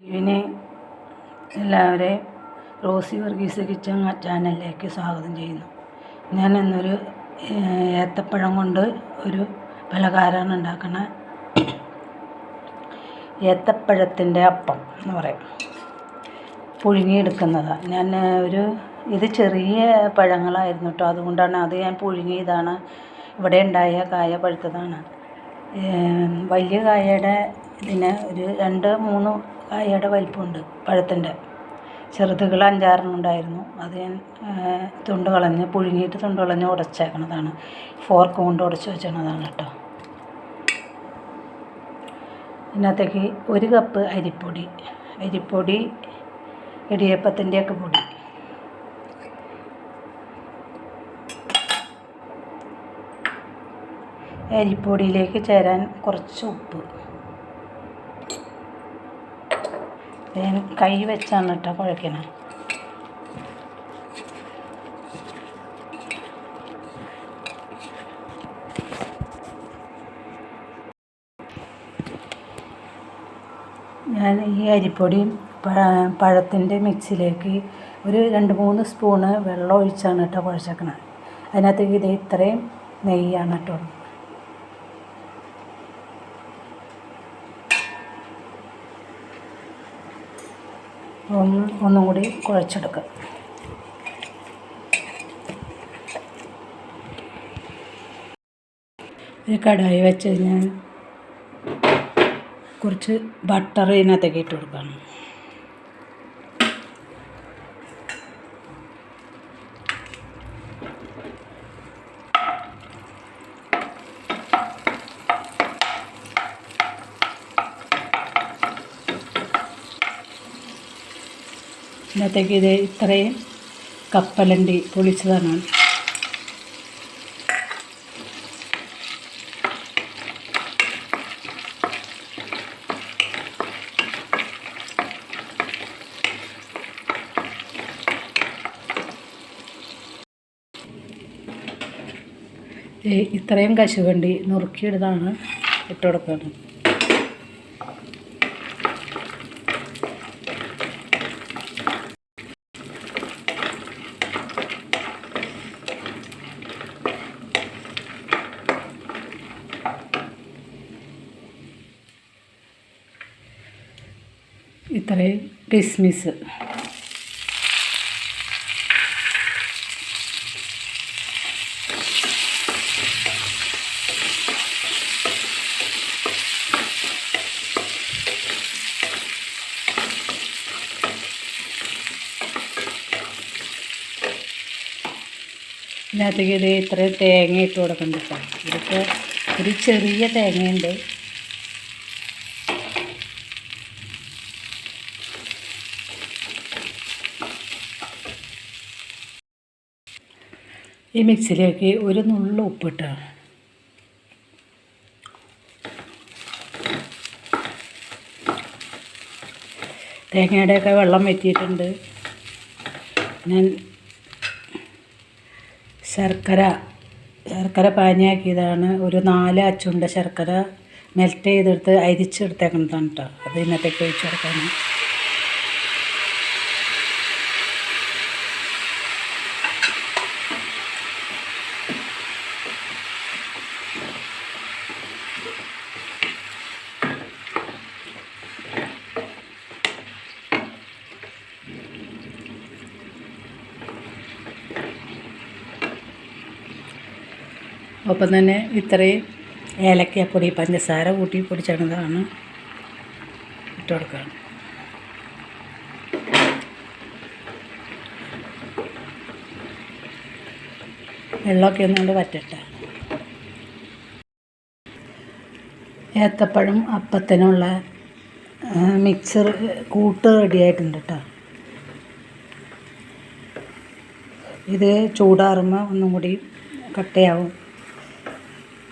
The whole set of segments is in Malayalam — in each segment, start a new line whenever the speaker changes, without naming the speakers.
ഇവന് എല്ലാവരെയും റോസി വർഗീസ് കിച്ചൺ ചാനലിലേക്ക് സ്വാഗതം ചെയ്യുന്നു. ഞാൻ ഇന്നൊരു ഏത്തപ്പഴം കൊണ്ട് ഒരു പലഹാരമാണ് ഉണ്ടാക്കുന്നത് ഏത്തപ്പഴത്തിന്റെ അപ്പം എന്ന് പറയും. പുഴുങ്ങിയെടുക്കുന്നതാണ് ഞാൻ ഒരു ഇത് ചെറിയ പഴങ്ങളായിരുന്നു കേട്ടോ. അതുകൊണ്ടാണ് അത് ഞാൻ പുഴുങ്ങിയതാണ്. ഇവിടെ ഉണ്ടായ കായ പഴുത്തതാണ്. വലിയ കായയുടെ ഇതിന് ഒരു രണ്ട് മൂന്ന് കായയുടെ വലിപ്പമുണ്ട് പഴത്തിന്റെ. ചെറുതുകൾ അഞ്ചാറെണ്ണം ഉണ്ടായിരുന്നു. അത് ഞാൻ തുണ്ട് കളഞ്ഞ് പുഴുങ്ങിയിട്ട് തുണ്ട് കളഞ്ഞ് ഉടച്ചേക്കണതാണ്. ഫോർക്ക് കൊണ്ട് ഉടച്ച് വെച്ചേക്കണതാണ് കേട്ടോ. ഇതിനകത്തേക്ക് ഒരു കപ്പ് അരിപ്പൊടി അരിപ്പൊടി ഇടിയപ്പത്തിന്റെയൊക്കെ പൊടി. അരിപ്പൊടിയിലേക്ക് ചേരാൻ കുറച്ച് ഉപ്പ്. ഞാൻ കൈ വെച്ചാണ് കേട്ടോ കുഴക്കണേ ഞാൻ ഈ അരിപ്പൊടിയും പഴ- പഴത്തിന്റെ മിക്സിയിലേക്ക് ഒരു രണ്ട് മൂന്ന് സ്പൂണ് വെള്ളം ഒഴിച്ചാണ് കേട്ടോ കുഴച്ചേക്കണത് അതിനകത്തേക്ക് ഇത് ഇത്രയും നെയ്യാണ് കേട്ടോ ഒന്ന് കൂടി കുഴച്ചെടുക്കുക. ഒരു കടായി വെച്ച് ഞാൻ കുറച്ച് ബട്ടർ ഇതിനകത്തേക്ക് ഇട്ട് കൊടുക്കണം ഇതിനകത്തേക്ക് ഇത് ഇത്രയും കപ്പലണ്ടി പൊളിച്ചതാണ്. ഇത്രയും കശുവണ്ടി നുറുക്കിയിടുന്നതാണ് ഇട്ട് കൊടുക്കുന്നത്. ഇത്രയും കിസ്മിസ് ഇതിനകത്തേക്ക് ഇത് ഇത്രയും തേങ്ങ ഇട്ട് കൊടുക്കണ്ട ഇതിപ്പോൾ ഒരു ചെറിയ തേങ്ങയുണ്ട്. ഈ മിക്സിയിലേക്ക് ഒരു നുള്ളു ഉപ്പിട്ട് തേങ്ങയുടെയൊക്കെ വെള്ളം വെറ്റിയിട്ടുണ്ട്. ഞാൻ ശർക്കര ശർക്കര പാനിയാക്കിയതാണ്. ഒരു നാല് അച്ചുണ്ട ശർക്കര മെൽറ്റ് ചെയ്തെടുത്ത് അരിച്ചെടുത്തേക്കുന്നതാണ് കേട്ടോ അത് ഇന്നത്തേക്ക് ഒഴിച്ചു കൊടുക്കാൻ ഒപ്പം തന്നെ ഇത്രയും ഏലക്കപ്പൊടി പഞ്ചസാര കൂട്ടി പൊടിച്ചിടുന്നതാണ് ഇട്ട് കൊടുക്കുകയാണ് വെള്ളമൊക്കെ ഒന്നുകൊണ്ട് വറ്റട്ടെ. ഏത്തപ്പഴം അപ്പത്തിനുള്ള മിക്സർ കൂട്ട് റെഡിയായിട്ടുണ്ട് കേട്ടോ. ഇത് ചൂടാറുമ്പോൾ ഒന്നും കൂടി കട്ടയാവും.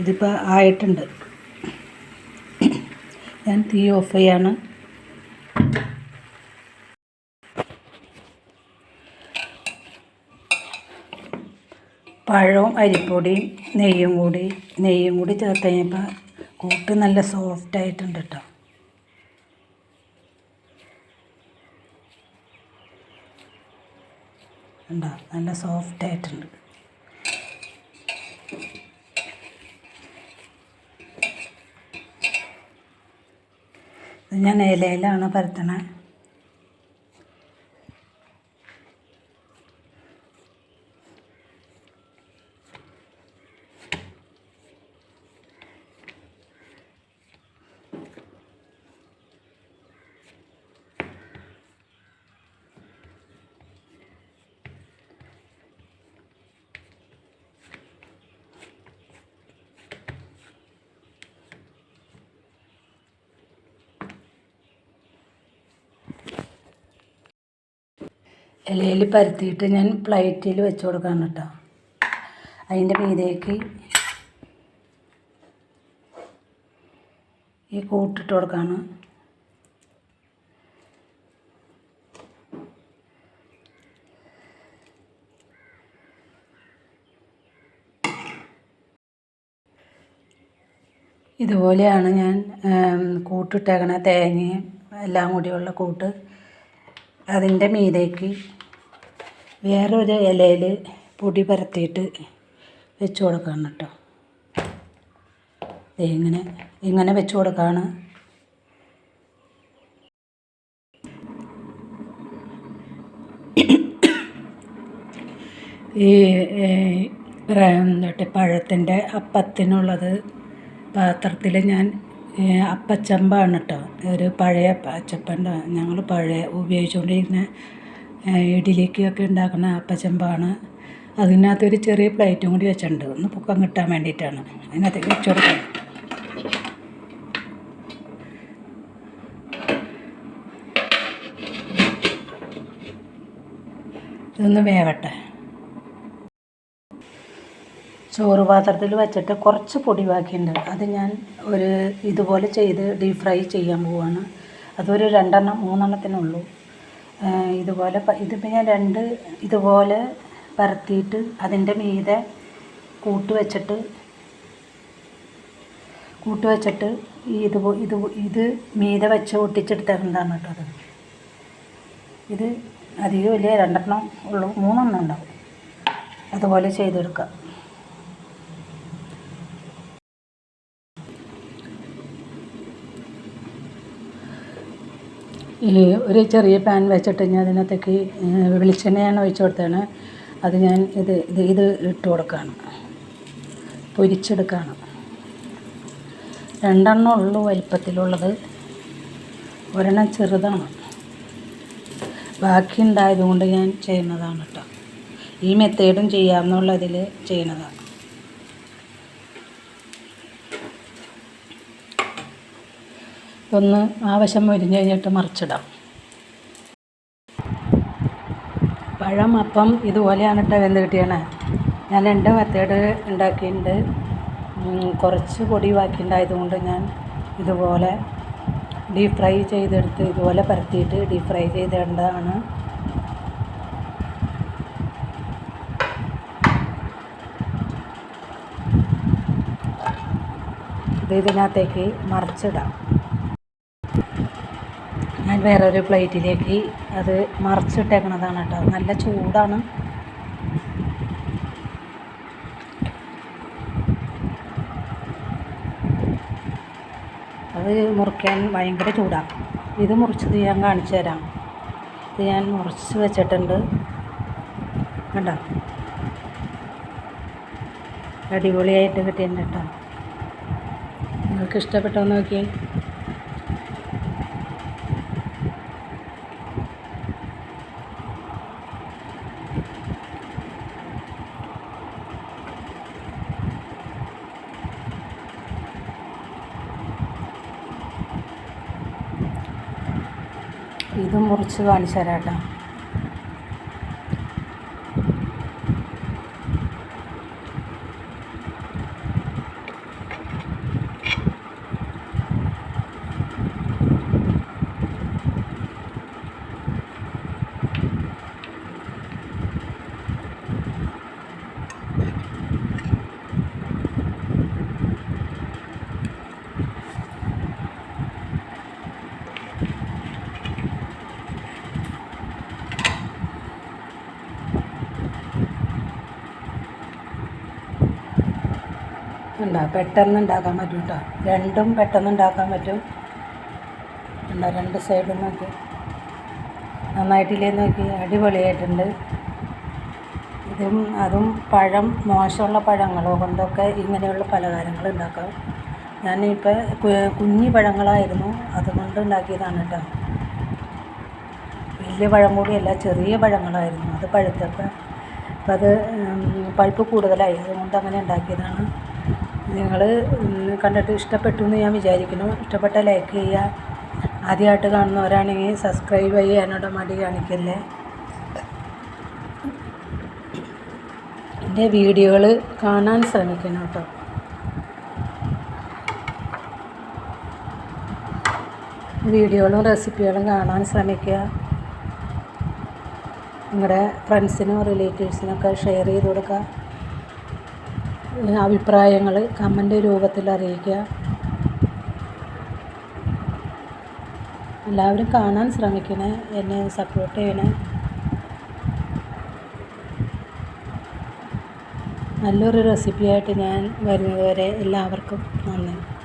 ഇതിപ്പോൾ ആയിട്ടുണ്ട്. ഞാൻ തീ ഓഫ് ചെയ്യാണ്. പഴവും അരിപ്പൊടിയും നെയ്യും കൂടി നെയ്യും കൂടി ചേർത്ത് കഴിഞ്ഞപ്പോൾ കൂട്ട് നല്ല സോഫ്റ്റ് ആയിട്ടുണ്ട് കേട്ടോ ഉണ്ടോ നല്ല സോഫ്റ്റ് ആയിട്ടുണ്ട്. ഞാൻ ഇലയിലാണ് പരത്തണേ. ഇലയിൽ പരത്തിയിട്ട് ഞാൻ പ്ലേറ്റിൽ വെച്ച് കൊടുക്കാണ് കേട്ടോ. അതിന്റെ മീതേക്ക് ഈ കൂട്ടിട്ട് കൊടുക്കാണ്. ഇതുപോലെയാണ് ഞാൻ കൂട്ടിട്ടേക്കണ തേങ്ങയും എല്ലാം കൂടിയുള്ള കൂട്ട് അതിന്റെ മീതേക്ക് വേറൊരു ഇലയിൽ പൊടി പരത്തിയിട്ട് വെച്ച് കൊടുക്കണം കേട്ടോ ഇങ്ങനെ ഇങ്ങനെ വെച്ച് കൊടുക്കുകയാണ് ഈ എന്നിട്ട് പഴത്തിന്റെ അപ്പത്തിനുള്ളത് പാത്രത്തിൽ ഞാൻ അപ്പച്ചമ്പാണ് കേട്ടോ ഒരു പഴയ അച്ചപ്പന്റെ ഞങ്ങൾ പഴയ ഉപയോഗിച്ചുകൊണ്ടിരുന്ന ഇഡ്ഡലിക്കൊക്കെ ഉണ്ടാക്കുന്ന അപ്പച്ചമ്പാണ്. അതിനകത്തൊരു ചെറിയ പ്ലേറ്റും കൂടി വെച്ചിട്ടുണ്ട്. ഒന്ന് പൊക്കം കിട്ടാൻ വേണ്ടിയിട്ടാണ്. അതിനകത്തേക്ക് വെച്ച് ഇതൊന്ന് വേവട്ടെ. ചോറ് പാത്രത്തിൽ വെച്ചിട്ട് കുറച്ച് പൊടി ബാക്കിയുണ്ട്. അത് ഞാൻ ഒരു ഇതുപോലെ ചെയ്ത് ഡീപ് ഫ്രൈ ചെയ്യാൻ പോവാണ്. അതൊരു രണ്ടെണ്ണം മൂന്നെണ്ണത്തിനുള്ളൂ ഇതുപോലെ ഇതിപ്പോൾ ഞാൻ രണ്ട് ഇതുപോലെ പരത്തിയിട്ട് അതിന്റെ മീതെ കൂട്ട് വെച്ചിട്ട് കൂട്ട് വെച്ചിട്ട് ഈ ഇത് ഇത് ഇത് മീതെ വെച്ച് ഒട്ടിച്ചെടുത്തേക്കുന്നതാണ് കേട്ടോ അത്. ഇത് അധികം വലിയ രണ്ടെണ്ണം ഉള്ളു. മൂന്നെണ്ണം ഉണ്ടാവും. അതുപോലെ ചെയ്തെടുക്കാം ഈ ഒരു ചെറിയ പാൻ വെച്ചിട്ട് ഞാൻ അതിനകത്തേക്ക് വെളിച്ചെണ്ണയാണ് ഒഴിച്ചു കൊടുത്തതാണ്. അത് ഞാൻ ഇത് ഇത് ഇത് ഇട്ട് കൊടുക്കുകയാണ്. പൊരിച്ചെടുക്കുകയാണ്. രണ്ടെണ്ണം ഉള്ളു വലിപ്പത്തിലുള്ളത്. ഒരെണ്ണം ചെറുതാണ്. ബാക്കി ഉണ്ടായതുകൊണ്ട് ഞാൻ ചെയ്യുന്നതാണ് കേട്ടോ. ഈ മെത്തേഡും ചെയ്യാമെന്നുള്ളതിൽ ചെയ്യുന്നതാണ് ഒന്ന് ആവശ്യം മൊരിഞ്ഞ് കഴിഞ്ഞിട്ട് മറിച്ചിടാം. പഴം അപ്പം ഇതുപോലെയാണ് കേട്ടോ വെന്ത് കിട്ടിയാണ് ഞാൻ രണ്ട് മെത്തേഡ് ഉണ്ടാക്കിയിട്ടുണ്ട്. കുറച്ച് പൊടി ബാക്കിയുണ്ടായതുകൊണ്ട് ഞാൻ ഇതുപോലെ ഡീപ് ഫ്രൈ ചെയ്തെടുത്ത് ഇതുപോലെ പരത്തിയിട്ട് ഡീപ് ഫ്രൈ ചെയ്തിടേണ്ടതാണ് ഇത് ഇതിനകത്തേക്ക് മറിച്ചിടാം. ഞാൻ വേറൊരു പ്ലേറ്റിലേക്ക് അത് മറിച്ചിട്ടേക്കണതാണ് കേട്ടോ. നല്ല ചൂടാണ്. അത് മുറിക്കാൻ ഭയങ്കര ചൂടാണ് ഇത് മുറിച്ചത് ഞാൻ കാണിച്ചു തരാം. ഇത് ഞാൻ മുറിച്ച് വെച്ചിട്ടുണ്ട്. കണ്ടോ? അടിപൊളിയായിട്ട് കിട്ടിയിട്ടുണ്ട് കേട്ടോ. നിങ്ങൾക്ക് ഇഷ്ടപ്പെട്ടോ നോക്കിയേ. ഇത് മുറിച്ച് കാണിച്ചു തരാം കേട്ടോ. ഉണ്ടോ പെട്ടെന്ന് ഉണ്ടാക്കാൻ പറ്റും കേട്ടോ രണ്ടും പെട്ടെന്ന് ഉണ്ടാക്കാൻ പറ്റും. ഉണ്ടോ രണ്ട് സൈഡും നോക്കി. നന്നായിട്ടില്ലേ നോക്കി. അടിപൊളിയായിട്ടുണ്ട്. ഇതും അതും പഴം മോശമുള്ള പഴങ്ങളോ കൊണ്ടൊക്കെ ഇങ്ങനെയുള്ള പലഹാരങ്ങൾ ഉണ്ടാക്കാം ഞാനിപ്പോൾ കുഞ്ഞി പഴങ്ങളായിരുന്നു. അതുകൊണ്ട് ഉണ്ടാക്കിയതാണ് കേട്ടോ വലിയ പഴം കൂടിയല്ല ചെറിയ പഴങ്ങളായിരുന്നു. അത് പഴുത്തപ്പോൾ അപ്പം അത് പഴുപ്പ് കൂടുതലായി. അതുകൊണ്ട് അങ്ങനെ ഉണ്ടാക്കിയതാണ് നിങ്ങൾ കണ്ടിട്ട് ഇഷ്ടപ്പെട്ടു എന്ന് ഞാൻ വിചാരിക്കുന്നു. ഇഷ്ടപ്പെട്ടാൽ ലൈക്ക് ചെയ്യുക. ആദ്യമായിട്ട് കാണുന്നവരാണെങ്കിൽ സബ്സ്ക്രൈബ് ചെയ്യാനോട് മടി കാണിക്കല്ലേ. എന്റെ വീഡിയോകൾ കാണാൻ ശ്രമിക്കണം കേട്ടോ. വീഡിയോകളും റെസിപ്പികളും കാണാൻ ശ്രമിക്കുക. നിങ്ങളുടെ ഫ്രണ്ട്സിനും റിലേറ്റീവ്സിനൊക്കെ ഷെയർ ചെയ്ത് കൊടുക്കുക. അഭിപ്രായങ്ങൾ കമന്റ് രൂപത്തിൽ അറിയിക്കുക. എല്ലാവരും കാണാൻ ശ്രമിക്കണേ എന്നെ സപ്പോർട്ട് ചെയ്യണേ. നല്ലൊരു റെസിപ്പിയായിട്ട് ഞാൻ വരുന്നതുവരെ എല്ലാവർക്കും നന്ദി.